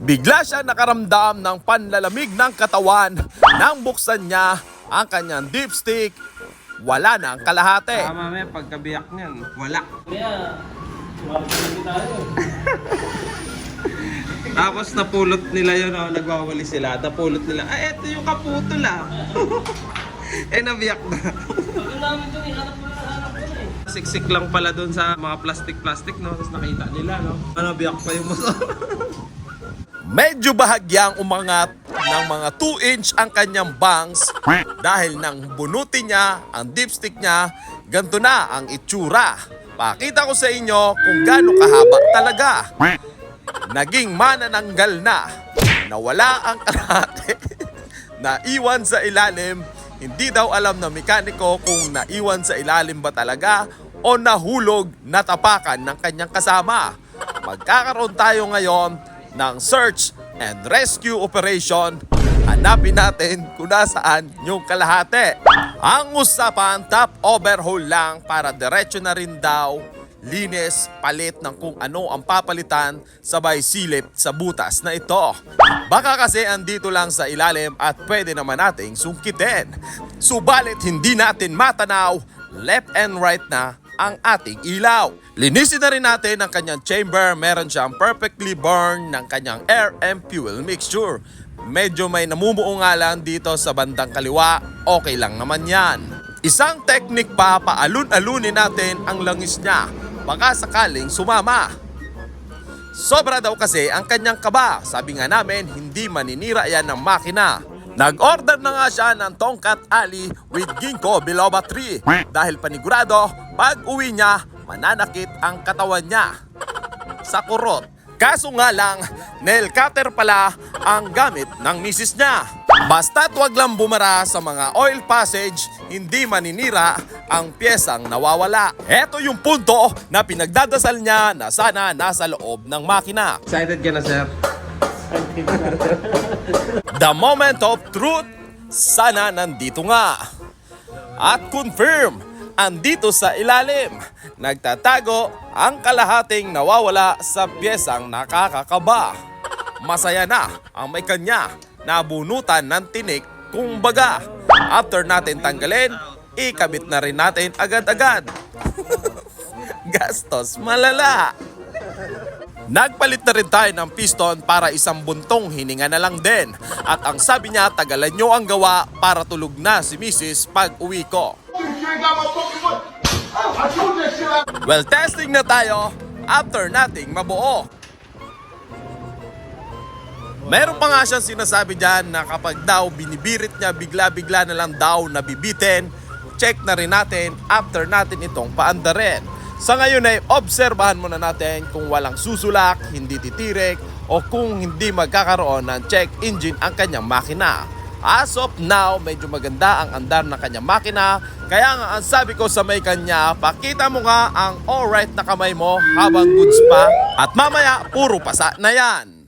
Bigla siya nakaramdam ng panlalamig ng katawan nang buksan niya ang kanyang dipstick. Wala na ang kalahati. Tama may pagkabiyak niyan. Wala. Kaya, tayo. Tapos napulot nila yun, oh, nagwawali sila. Napulot nila, ay, eto yung kaputol ah. eh, nabiyak na. Siksik lang pala dun sa mga plastic-plastic, no? Tapos nakita nila, no? Ano, biyak pa yung motor. Medyo bahagyang umangat ng mga 2 inch ang kanyang bangs dahil nang bunutin niya ang dipstick niya, ganito na ang itsura. Pakita ko sa inyo kung gaano kahaba talaga. Naging manananggal na. Nawala ang karate. naiwan sa ilalim. Hindi daw alam ng mekaniko kung naiwan sa ilalim ba talaga o nahulog natapakan ng kanyang kasama. Magkakaroon tayo ngayon ng search and rescue operation. Hanapin natin kung nasaan yung kalahati. Ang usapan, top overhaul lang para diretso na rin daw linis, palit ng kung ano ang papalitan sabay silip sa butas na ito. Baka kasi andito lang sa ilalim at pwede naman nating sungkitin. Subalit hindi natin matanaw, left and right na ang ating ilaw. Linisin na rin natin ang kanyang chamber. Meron siyang perfectly burned ng kanyang air and fuel mixture. Medyo may namumuo nga lang dito sa bandang kaliwa. Okay lang naman yan. Isang technique pa, paalun-alunin natin ang langis niya. Baka sakaling sumama. Sobra daw kasi ang kanyang kaba. Sabi nga namin, hindi maninira yan ng makina. Nag-order na nga siya ng Tongkat Ali with Ginkgo biloba 3 dahil panigurado pag uwi niya, mananakit ang katawan niya sa kurot. Kaso nga lang, nail cutter pala ang gamit ng misis niya. Basta't wag lang bumara sa mga oil passage, hindi maninira ang pyesang nawawala. Ito yung punto na pinagdadasal niya na sana nasa loob ng makina. Excited ka na, sir? The moment of truth, sana nandito nga. At confirm, andito sa ilalim, nagtatago ang kalahating nawawala sa piyesang nakakakaba. Masaya na ang may kanya nabunutan ng tinik kung baga. After natin tanggalin, ikabit na rin natin agad-agad. Gastos malala. Nagpalit na rin tayo ng piston para isang buntong hininga na lang din. At ang sabi niya, tagalan nyo ang gawa para tulog na si Mrs. pag uwi ko. Well, testing na tayo after nating mabuo. Meron pa nga siyang sinasabi dyan na kapag daw binibirit niya bigla-bigla na lang daw nabibitin, check na rin natin after natin itong paandarin. Sa ngayon ay obserbahan muna natin kung walang susulak, hindi titirik, o kung hindi magkakaroon ng check engine ang kanyang makina. As of now, medyo maganda ang andar ng kanyang makina. Kaya nga ang sabi ko sa may kanya, pakita mo nga ang alright na kamay mo habang goods pa. At mamaya, puro pasa na yan.